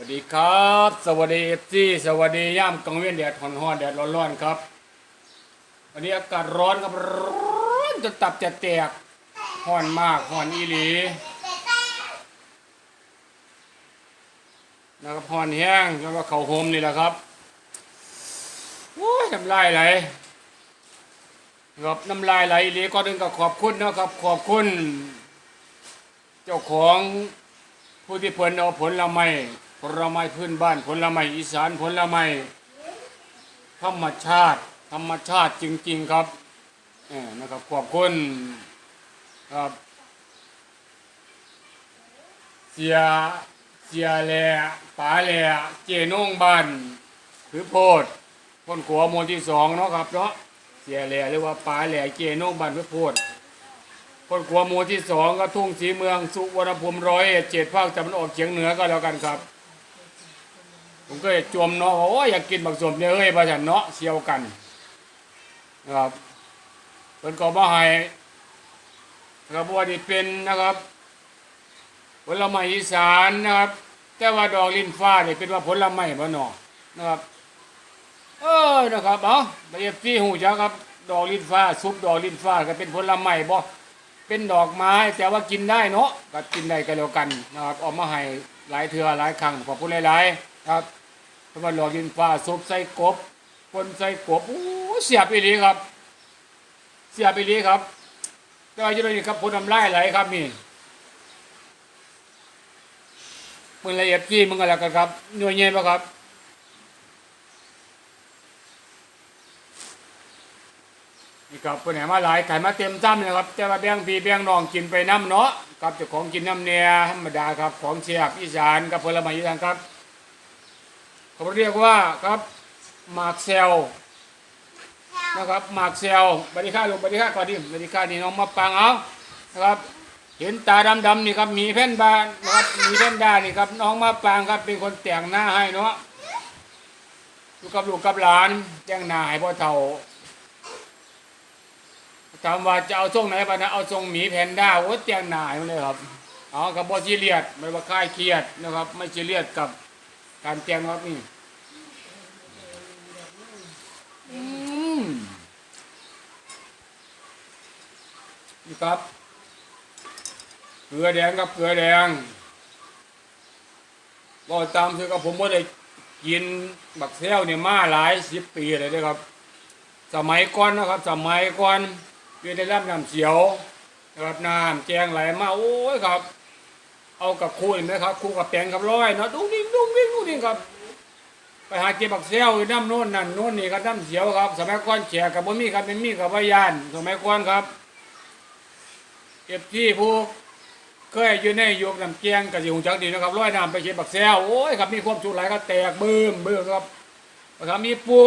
วัสดีครับ สวัสดีเอฟซีสวัสดีย่ามกังเวียนแดดหอนหอนๆแดดร้อนๆครับ วันนี้อากาศร้อนครับร้อนจะตับจะแตกหอนมากหอนอีหลีนะครับหอนแห้งแล้วก็เข่าโฮมนี่แหละครับโอ้ยน้ำลายไหลครับน้ำลายไหลอีหลีก็ดึงก็ขอบคุณนะครับ ขอบคุณ เจ้าของผู้ที่เพิ่นเอาผลไม้ ผลไม้พื้นบ้านผลไม้อีสานผลไม้ธรรมชาติ ธรรมชาติจริง ๆครับเออนะครับขอบคุณครับเสียเสียแหล่ป๋าแหล่เจนงบ้านคือโพดคนขัวหมวลที่สองเนาะครับเนาะเสียแหล่หรือว่าป๋าแหล่เจนงบ้านคือโพดคนขัวหมู่ที่สองก็ทุ่งสีเมืองสุวรรณภูมิร้อยเอ็ดเจ็ดภาคตะวันออกเฉียงเหนือก็แล้วกันครับ ผมก็จมเนาะว่าโอ้ยอยากกินบักสมเนี่ยเฮ้ยประชันเนาะเชียวกันนะครับเป็นก็บ่ให้นะครับว่าที่เป็นนะครับผลไม้อีสานนะครับ แต่ว่าดอกลิ้นฟ้าเนี่ยเป็นว่าผลไม้บ่เนาะนะครับเออนะครับเอาไปเอฟซีหูจักครับ ดอกลิ้นฟ้าซุปดอกลิ้นฟ้าก็เป็นผลไม้บ่เป็นดอกไม้แต่ว่ากินได้เนาะก็กินได้ก็แล้วกันนะครับออกมาให้หลายเทือหลายครั้งขอบคุณหลายๆครับ เพราะว่าดอกดินฟ้าซุปใส่กบปนใส่กบโอ้เสียบอีหลีครับ เสียบอีหลีครับ แต่ว่าอยู่ตรงนี้ครับพ้นน้ำลายไหลครับนี่มึงละเอียดกี้มึงอะไรกันครับหน่วยเงี้ยปะครับนี่ครับคนไหนมาหลายไข่มาเต็มซ้ำนะครับ แต่ว่าแบงพีแบงน้องกินไปน้ำเนาะครับเจ้าของกินน้ำเนี่ยธรรมดาครับของเชียบอีสานกับผลไม้อีสานครับ เขาเรียกว่าครับหมากเซลนะครับหมากเซลบริค่าลงบริค่าก่อนดิบริค่านี่น้องมาปังเอานะครับเห็นตาดำๆนี่ครับมีแผ่นบานนะครับมีแผ่นดานี่ครับน้องมาปางครับเป็นคนแต่งหน้าให้เนาะอยู่กับลูกกับหลานแต่งหน้าให้พ่อเฒ่าถามว่าจะเอาทรงไหนบ้างนะเอาทรงหมีแพนด้าโอ้เตียงหนายมาเลยครับเอากับบอซีเรียดไม่ว่าค่ายเครียดนะครับ ไม่ซีเรียดกับ การเตียงครับนี่อืมนี่ครับเกลือแดงครับเกลือแดงก็ตามคือกับผมว่าได้กินบักเซลเนี่ยมาหลายสิบปีเลยนะครับ สมัยก่อนนะครับ สมัยก่อนอยู่ในลำน้ำเสียวนะครับน้ำแจงไหลมาโอ้ยครับ เอากับคู่เห็นไหมครับคู่กับแปงกับร้อยเนาะดุ้งดิ้งดุ้งดิ้งดุ้งดิ้งครับ ไปหาเก็บบักเซลอยู่น้ำโน่นนั่นโน่นนี่ก็น้ำเสียวครับ สมัยก่อนแขกกับบ่มีครับเป็นมีกับพยานสมัยก่อนครับเก็บที่ผู้เคยอยู่ในยุคน้ำแจงกับสิหงจักดีนะครับร้อยน้ำไปเก็บบักเซลโอ้ยครับมีความสุขหลายก็แตกบึ้มบึ้มครับครับมีปู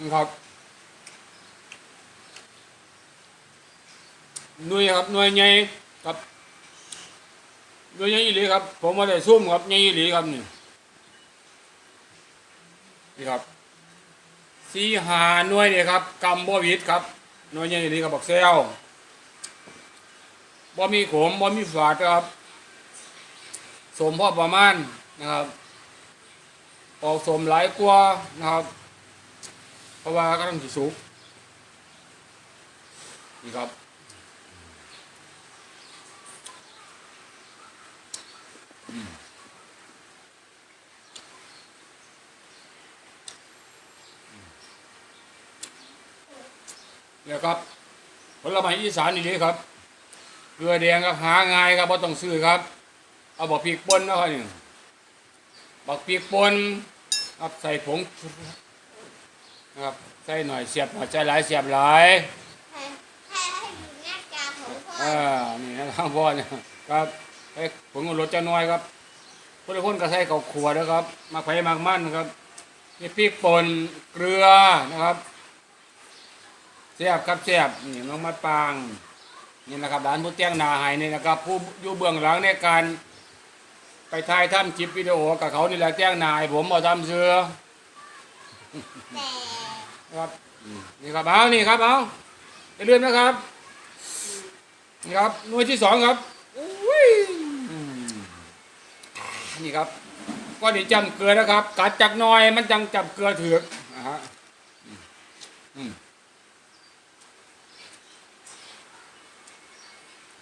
นี่ครับหน่วยครับหน่วยใหญ่ครับหน่วยใหญ่อีหลีครับ ผมมาได้ซุ่มครับใหญ่อีหลีครับนี่นี่ครับสีหาหน่วยเนี่ครับกำบ่วิดครับหน่วยใหญ่อีหลีครับบอกเซลบ่มีขมบ่มีฝาดครับ สมพอประมาณนะครับออกสมหลายกว่านะครับ ราะว่าก็ต้องสิสุกนี่ครับเนี่ยครับผลไม้อีสานนี่ดีครับเกลือแดงครับหาง่ายครับไ่ต้องซื้อครับ เอาบอกพริกป่นนะครับนี่บักพริกป่นครับใส่ผง ครับใส่หน่อยเสียบหน่อยใส่หลายเสียบหลายให้ให้ให้อยู่หน้ากาของพ่ออ่านี่นะครับพ่อเนี่ยครับไอ้ผงรสจะน้อยครับคนละคนก็ใส่ข้าวขัวนะครับมาไผ่มากมันนะครับนี่พริกป่นเกลือนะครับเสียบครับเสียบนี่น้องมาปางนี่นะครับร้านผู้แจ้งนาให้นี่นะครับ ผู้อยู่เบื้องหลังในการไปถ่ายทำคลิปวิดีโอกับเขานี่แหละแจ้งนายผมมาทำเสือ ครับนี่ครับเอานี่ครับเอาอย่าลืมนะครับนี่ครับหน่วยที่สองครับอุ้ยนี่ครับก็นี่จำเกลือนะครับ กัดจากน้อยมันจังจับเกลือถือกนะฮะอืมอืม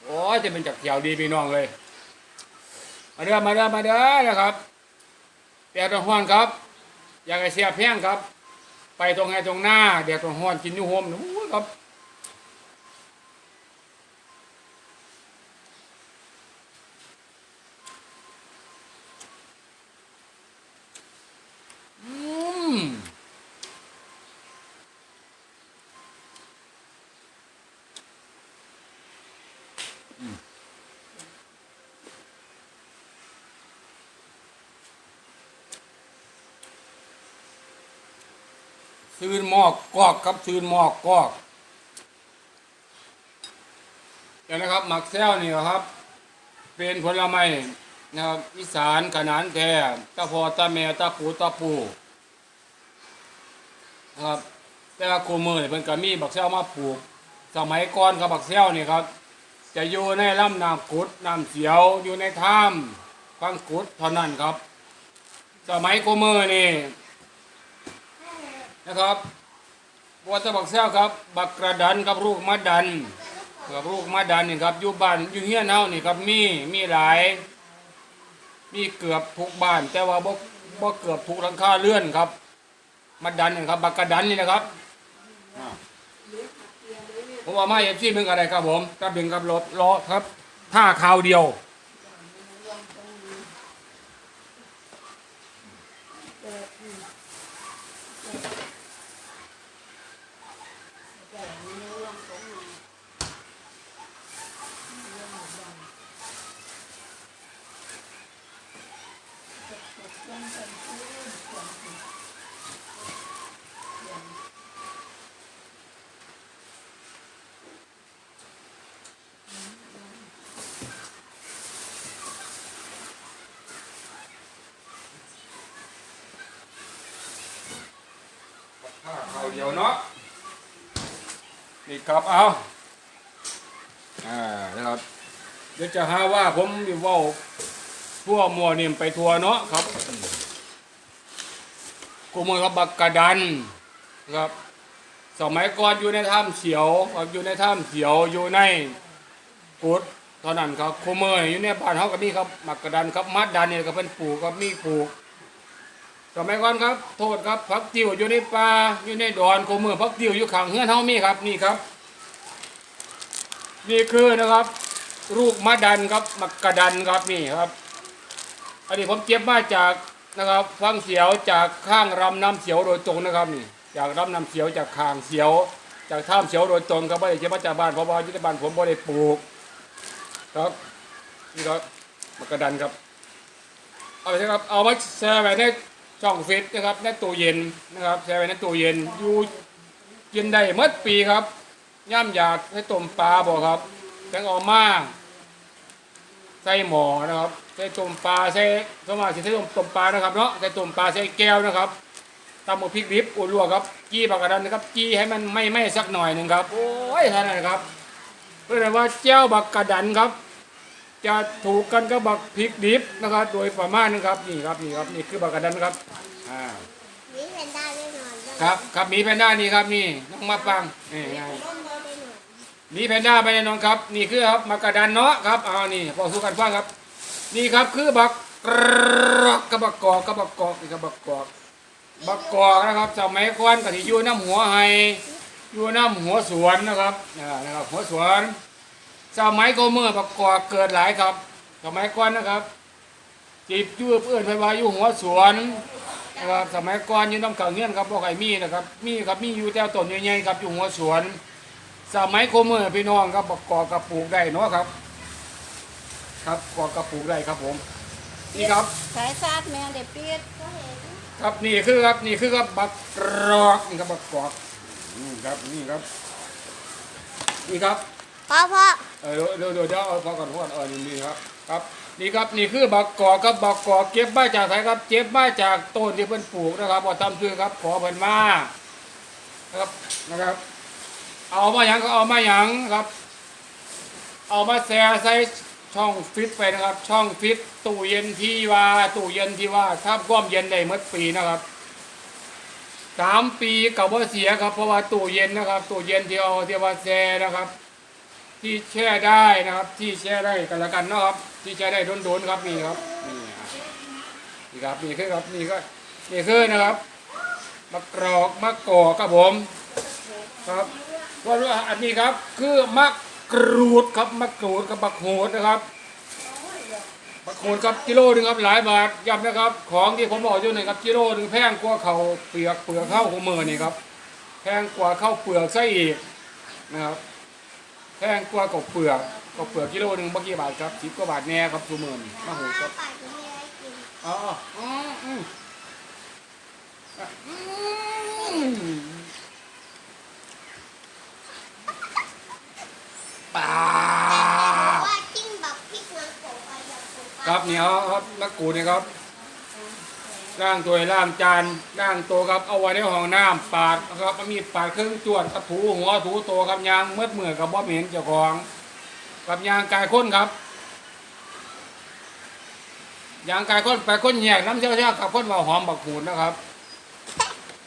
โอ้จะเป็นจากเขียวดีพี่น้องเลย มาเด้อมาเด้อมาเด้อนะครับแต่ตะห้อนครับ อยากให้เสียแพงครับ ไปตรงไหนตรงหน้าเดี๋ยวตรงห้อนกินอยูโฮมนู้ครับ ซื้นหมอกกอกครับซื้นหมอกกอกเดี๋ยวนะครับหมักแซวนี่ครับ เป็นผลไม้นะครับอีสานขนานแท้ตาพอตาแม่ตาปูตาปูนะครับแต่ว่าคูมือนี่เพิ่นก็มีบักแซวมาปลูก สมัยก่อนกับบักแซวนี่ครับ จะอยู่ในลำน้ำกุดน้ำเสียวอยู่ในถ้ำฟังกุดเท่านั้นครับ สมัยกูมือนี่ นะครับวัตบักแซวครับ บักกระดันกับลูกมะดันกับลูกมะดันนี่ครับอยู่บ้านอยู่เฮียนเฮานี่ครับมีมีหลาย มีเกือบทุกบ้าน แต่ว่าบ่บ่เกือบทุกหลังคาเรือนครับมะดันนี่ครับ บักกระดันนี่นะครับอ่าผมว่ามาเอฟซีมึงอะไรครับผมกับดึงกับรถล้อครับท่าคราวเดียว ข้าวข้าเดียวเนาะนี่ครับเอาอ่านะครับเดี๋ยวจะหาว่าผมอยู่ว่าทั่วมัวนิ่มไปทัวเนาะครับ กูมือครับบักกระดันครับสมัยก่อนอยู่ในถ้ำเสียวครับอยู่ในถ้ำเสียวอยู่ในกุดเท่านั้นครับคูมืออยู่ในบ้านเขาก็มีครับบักกระดันครับมัดดันเนี่ยก็เป็นปลูกครับมีปลูกสมัยก่อนครับ โทษครับพักติวอยู่ในป่าอยู่ในดอนโคมือพักติวอยู่ข้างเฮือนเฮามีครับนี่ครับ นี่คือนะครับ ลูกมะดันครับมักกระดันครับนี่ครับ อันนี้ผมเก็บมาจาก นะครับ ฟังเสียวจากข้างรำน้ำเสียวโดยตรงนะครับนี่จากรำน้ำเสียวจากข้างเสียว จากท่ามเสียวโดยตรงครับไม่ได้เก็บมาจากบ้านเพราะว่ายุทธบาลผมบ่ได้ปลูกครับนี่ครับมักระดันครับเอาไปครับเอามาแช่ไว้ในช่องฟิตนะครับในตู้เย็นนะครับแช่ไว้ในตู้เย็นอยู่กินได้เมื่อปีครับย่ำอยากให้ต้มปลาบอกครับแตงออกมา ใส่หมอนะครับใส่ต้มปลาใส่สมมาสิใส่ต้มต้มปลานะครับเนาะใส่ต้มปลาใส่แก้วนะครับตำหมูพริกดิบอุ่นลวกครับจี้ปากกระดันนะครับจี้ให้มันไม่ไหม้สักหน่อยหนึ่งครับโอ้ยท่านนนครับเพื่อว่าเจ้าบักกระดันครับ จะถูกกันกับบักพริกดิบนะครับ โดยประมาณนะครับนี่ครับนี่ครับนี่คือบักกระดันครับอ่ามีแพนด้าแน่นอนด้วยครับครับหมีแพนด้านี่ครับนี่น้องมาฟังนี่ไงต้นโมีแพนด้าไปแน่นอนครับ นี่คือครับบักระดันเนาะครับเอานี่พอสู้กันฟังครับ นี่ครับคือบักกรอกกับบักกอกกับบักกอกนี่ครับบักกอกบักกอกนะครับสมัยก่อนก็ที่อยู่น้ำหัวไฮอยู่น้ำหัวสวนนะครับอ่านะครับหัวสวนสมัยก็เมื่อบักกอกเกิดหลายครับสมัยก่อนนะครับจีบยืบเอื้อนไปว่าอยู่หัวสวนนะครับสมัยก่อนอยู่น้ำเก่าเงี้ยนครับบ่ใครมีนะครับมีครับมีอยู่แต่ต้นใหญ่ๆครับอยู่หัวสวน สมัยโคเมื่อพี่น้องครับบอกกอกระปลูกได้เนาะครับ ครับกอกระปลูกได้ครับผม นี่ครับ สายซาดแม่เด็ดเปียดก็เห็นครับนี่คือครับนี่คือครับบักกรอกนี่ครับบักกอกอืมครับนี่ครับ นี่ครับพ่อพ่อเออเดี๋ยวเดี๋ยวเดี๋ยวเอาพอก่อนพอก่อนเออนี่นี่ครับครับ นี่ครับนี่คือบักกอกครับบักกอกเก็บมาจากไหนครับเก็บมาจากต้นที่เพิ่นปลูกนะครับบ่ทำซื้อครับขอเพิ่นมานะครับนะครับ เอามาหยังก็เอามาหยังครับ เอามาแช่ใส่ช่องฟิตไปนะครับ ช่องฟิตตู้เย็นที่ว่าตู้เย็นที่ว่าถ้าความเย็นได้หมดปีนะครับสามปีกับว่าเสียครับ เพราะว่าตู้เย็นนะครับตู้เย็นที่เอาที่ว่าแช่นะครับ ที่แช่ได้นะครับ ที่แช่ได้กันละกันนะครับ ที่แช่ได้โดนๆครับนี่ครับนี่อะนี่ครับนี่คือครับนี่ก็นี่คือนะครับมะกรอกมะกอกครับผม ครับ ว่าอันนี้ครับ คือมะกรูดครับมะกรูดกับมะโขดนะครับมะโขดครับกิโลหนึงครับหลายบาทย้ำนะครับ ของที่ผมบอกอยู่นี่ครับกิโลหนึงแพงกว่าเขาวเปลือกเปลือกข้าวของมือนี่ครับแพงกว่าข้าวเปลือกไส้อีกนะครับแพงกว่ากับเปลือกกับเปลือกกิโลหนึ่งบางกี่บาทครับสิบกว่าบาทแน่ครับทุกมื่นมาหูครับปากจะมีอะไรกินอ๋ออ๋ออืมอะอืม ปลาว่าจิ้มแบบพริกน้ำโขงไปอย่างโขงไปครับเหนียวครับนักกูนี่ครับล่างตัวให้ล่างจานล่างตัวครับเอาไว้ในห้องน้ำปาดนะครับมันมีปาดเครื่องจวนกับถูหัวถูตัวครับยางเมื่อเมื่อกับบ่เหม็นเจ้าของกับยางกายข้นครับยางกายข้นไปข้นแยกน้ำเชี่ยวเชี่ยวกับข้นว่าหอมบักขูดนะครับ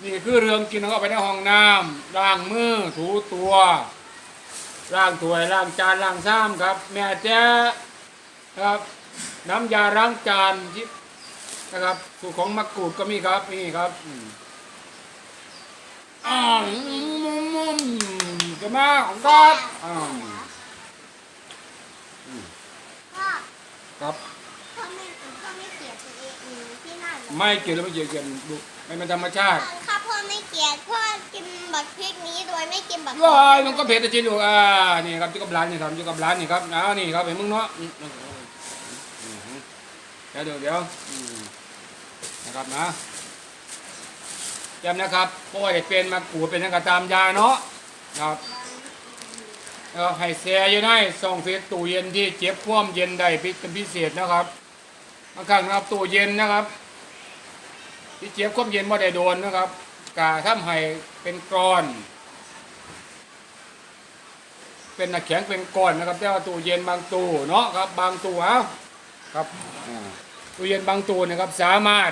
นี่คือเรื่องกินเอาไปในห้องน้ำล้างมือถูตัว ล้างถ้วยล้างจานล้างซ้ำครับ แม่แจ้ครับน้ำยาล้างจานที่นะครับสูตรของมะกรูดก็มีครับนี่ครับอืมอ่าอืมจะมาของครับอ่าพ่อครับพ่อไม่พ่อไม่เกลียดตัวเองที่น้าหนูไม่เกลียวแล้วไม่เกลียวกันดูไม่เป็นธรรมชาติถ้าพ่อไม่เกลียดพ่อ บักพริกนี้โดยไม่กินบักว้ายมันก็เผ็ดจริงดูอ่านี่ครับที่กับร้านนี่ครับที่กับร้านนี่ครับเอานี่ครับเห็นมึงเนาะอืมอืมอืมอืมเดี๋ยวเดี๋ยวเดี๋ยวอืมนะครับนะจำนะครับเพราะว่าจะเป็นมะกรูดเป็นนักตามยาเนาะครับแล้วให้แช่อยู่ในซองเฟสตู้เย็นที่เจ็บความเย็นได้เป็นพิเศษนะครับบางครั้งนะครับตู้เย็นนะครับที่เจ็บความเย็นไม่ได้โดนนะครับกาทำให้ เป็นกรอน เป็นหนักแข็งเป็นก้อนนะครับแต่ว่าตู้เย็นบางตู้เนาะครับบางตู้เอาครับอ่าตู้เย็นบางตู้นะครับสามารถ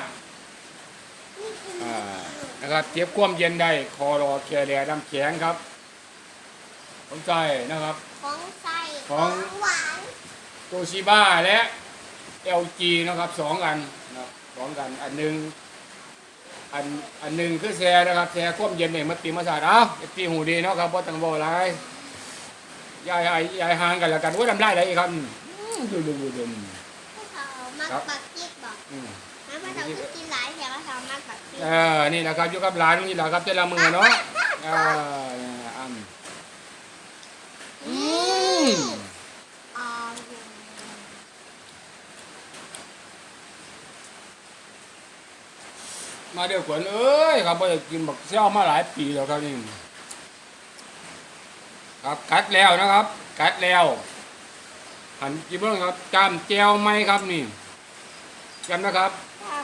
อ่านะครับเก็บความเย็นได้คอรอแคแดน้ำแข็งครับสนใจนะครับ ของใส่ขขอองงหวานโตชิบ้าและ LG นะครับสองอันนะครับสองกันอันหนึ่ง อันอันหนึ่งคือแชร์นะครับแชร์ความเย็นเนี่ยมาตีมาสาดเอ้าเอฟตีหูดีเนาะครับเพราะตังโบอะไรยายยายยายห่างกันแล้วกันว่าทำได้ไรครับอืมดูดูดูดูพวกเขามักครับบักพริกบอกอืมน้ำมันเราคือกินหลายแต่ว่าเขามักบักพริกเออนี่แหละครับอยู่กับหลานนี่แหละครับแต่ละมือเนาะเอออันอืม อ๋อ มาเดี๋ยวขวัญเอ้ยครับบ่ได้กินบักเซี่ยวมาหลายปีแล้วครับนี่ครับกัดแล้วนะครับ กัดแล้วหันกินเบิ่งครับจามแจวไหมครับนี่จำนะครับ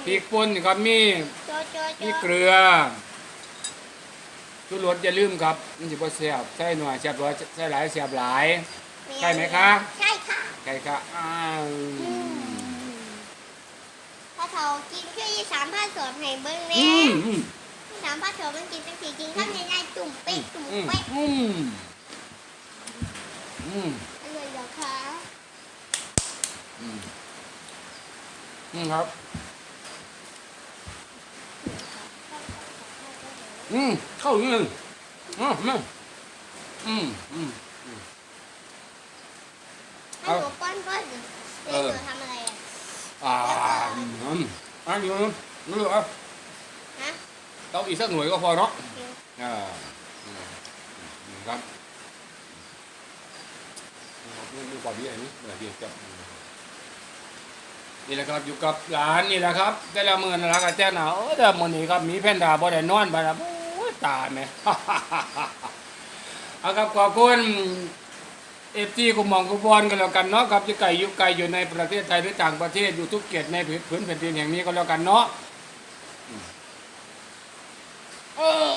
พริกป่นนี่ครับมีโจโจโจมีเกลือชูรสอย่าลืมครับมันสิบ่แซ่บใส่หน่อยแซ่บหลายใส่หลายแซ่บหลายใช่ไหมคะใช่ค่ะใช่ครับอ้าวถ้าเขากินคือสามผ้าสดให้เบิ้งอืแน่มอืมสามผ้าสดมันกินตั้งสี่กินข้าวในในตุ่มเป๊กตุ่มอืมเป๊กอืมอืมอะไรเหรอคะอืมอืมครับอืมเข้าอย่างนี้อืมอืมอืมอืมให้หนูป้อนป้อนดิเดี๋ยวหนูทำอะไร อะอ่าอืมอ่าอยู่นู่นนู่นเหรอฮะเราอีกสักหน่วยก็พอเนาะโอเคอ่าอืมอืมครับนี่ดูก่อนดีอันนี้เดี๋ยวดีจับนี่แหละครับอยู่กับหลานนี่แหละครับแต่ละมือนะรักอาแจ้งหนาวแต่มื้อนี้ครับมีแพนด้าบ่ได้นอนบ่ล่ะโอ้ยตายแม่ เอาครับขอบคุณ เอฟซีกุมองกุบอลกันแล้วกันเนาะครับจะไก่อยู่ไก่อยู่ในประเทศไทยหรือต่างประเทศอยู่ทุกเกียรติในพื้นแผ่นดินแห่งนี้ก็แล้วกันเนาะเออ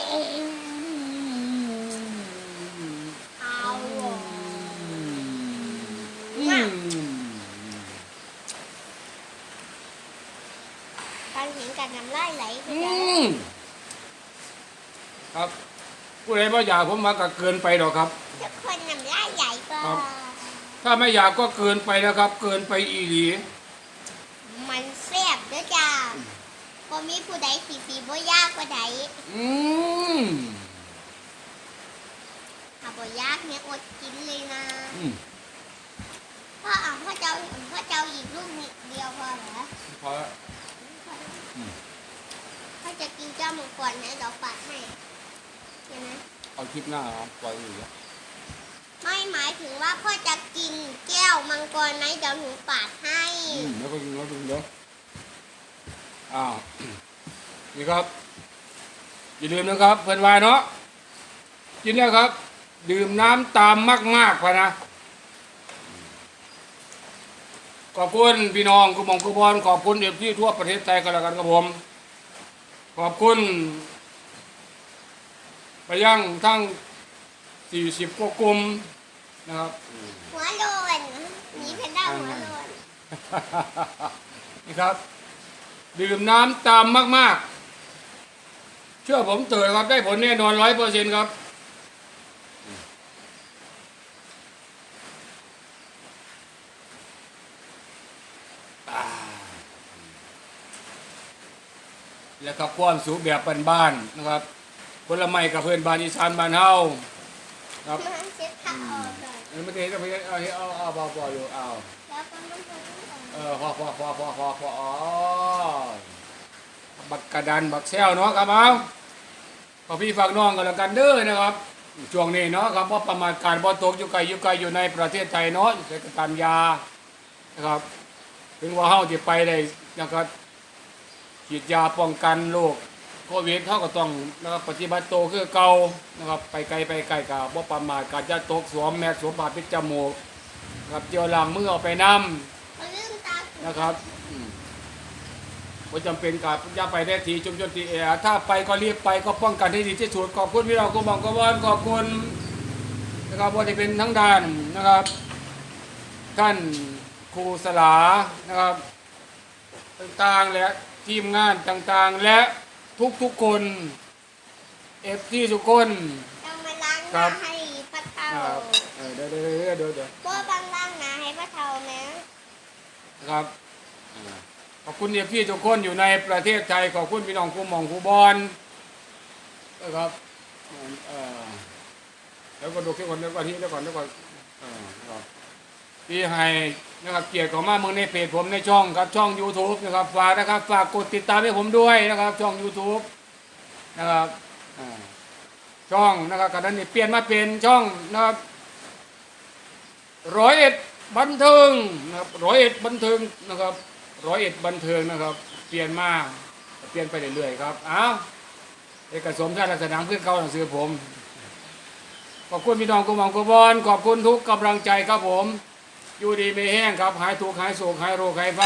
เอาเหรออืมการเห็นการน้ำลายไหลก็อืจะมครับผู้ใดบ่อยากผมมาก็เกินไปหรอกครับ ครับ ถ้าไม่อยากก็เกินไปนะครับ เกินไปอีหลี มันแซ่บเด้วยจ้าพอมีผู้ใดสีสีบ่ยากกว่าใดอืมถ้าบ่ยากเนี่ยอดกินเลยนะอืมพ่ออะพ่อเจ้าพ่อเจ้าอีกลูกนิดเดียวพอเหรอพอแล้วอืมพ่อจะกินเจ้ามังกรนะเดี๋ยวปัดให้เห็นไหมเอาคลิปหน้าครับปล่อยอยู่แล้ว ไม่หมายถึงว่าพ่อจะกินแก้วมังกรไหมเดี๋ยวหนูปาดให้ อืมแล้วก็ยิงแล้วดูเดี๋ยวอ้าวนี่ครับ อย่าลืมนะครับเพื่อนวายเนาะกินแล้วครับ ดื่มน้ำตามมากๆพะนะขอบคุณพี่น้องกุณมองกุบอลขอบคุณเด็กที่ทั่วประเทศไทยกันแล้วกันครับผม ขอบคุณ ไปยังทั้ง40กว่ากลุ่ม นะครับ หัวโลนหมีแพนด้าหัวโลนนี่ครับ ดื่มน้ำตามมาก ๆ เชื่อผมเถิดครับได้ผลแน่นอนร้อยเปอร์เซ็นต์ครับอ่าแล้วก็ความสูงแบบบ้านๆนะครับผลไม้กับเพื่อนบ้านอีสานบ้านเฮาครับ มาเช็ดผ้าออกก่อนเออไม่ได้เอาไปเอาเอาเอาเออาอยู่เอาแล้วก็มันจะไม่ออกเออพอพอพอพอพอพออ๋อบักกระดานบักแซวเนาะครับเอาขอพี่ฝากน้องกันแล้วกันเด้อนะครับช่วงนี้เนาะครับว่าประมาณการบ่ตกอยู่ไกลอยู่ไกลอยู่ในประเทศไทยเนาะใช้กระตามยานะครับ ถึงว่าเฮาจะไปได้นะครับฉีดยาป้องกันโรค โควิดเฮาก็ต้องนะครับปฏิบัติโตวคือเก่านะครับไปไกลไปไกลกับบ่ประมาทการจะตกสวมแมสสวมบาดปิดจมูกนะครับเจียวล้างมือเอาไปนํมันลืมตานะครับว่าจำเป็นกับอย่าไปได้ทีชุมชนทีเออัดถ้าไปก็รีบไปก็ป้องกันให้ดีที่สุดขอบคุณพี่เราก็มองก็วอนขอบคุณนะครับว่าจะเป็นทั้งด้านนะครับ ท่านครูสลานะครับ ต่างๆและทีมงานต่างๆ และ ทุกๆคนเอฟซีทุกคนต้องมาล้างหครัน้าบให้ป้าเทาครับเออเดี๋ยวเดี๋ยวเดี๋ยวเดี๋ยวเพราะว่าบางล้างหน้าให้ป้าเทานะนะครับอ่าขอบคุณเอฟซีทุกคนอยู่ในประเทศไทยขอบคุณพี่น้องครูหมองครูบอลนะครับเออแล้วก็ดูแค่คนเดียวก่อนที่เดี๋ยวก่อนเดี๋ยวก่อนเออครับที่ให้ นะครับเกียรติของมาเมืองในเพจผมในช่องครับช่อง YouTube นะครับฝากนะครับฝากกดติดตามให้ผมด้วยนะครับ ช่อง YouTube นะครับช่องนะครับกันนั้นนี่เปลี่ยนมาเป็นช่องนะครับร้อยเอ็ดบันเทิงนะครับร้อยเอ็ดบันเทิงนะครับร้อยเอ็ดบันเทิงนะครับ เปลี่ยนมาเปลี่ยนไปเรื่อยๆครับอ้าวเอกสมชาติสนามเพื่อนเขาหนังสือผม ขอบคุณพี่น้องกุมองกุบอลขอบคุณทุกกำลังใจครับผม อยู่ดีไม่แห้งครับ หายทุกข์หายโศกหายโรคหายไฟ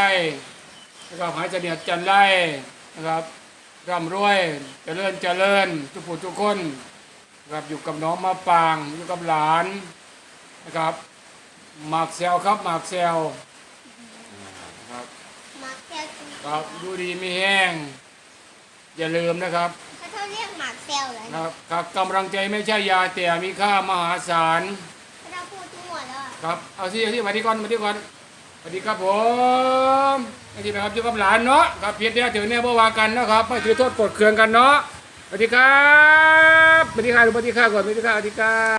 นะครับหายเสนียดจันไรนะครับร่ำรวยเจริญเจริญทุกผู้ทุกคนนะครับอยู่กับน้องมาปางอยู่กับหลานนะครับหมากแซวครับหมากแซวครับหมากแซลกินครับดูดีไม่แห้ง อย่าลืมนะครับถ้าเขาเรียกหมากแซลเหรอครับครับกำลังใจไม่ใช่ยาแต่มีค่ามหาศาล ครับเอาสิเอาสิมาที่ก่อนมาที่ก่อนสวัสดีครับผมสวัสดีครับอยู่กับหลานเนาะครับเพียรเนี่ยถือเนี่ยบ่วากันนะครับไม่ถือโทษกดเคืองกันเนาะสวัสดีครับสวัสดีครับสวัสดีครับก่อนสวัสดีครับสวัสดีครับ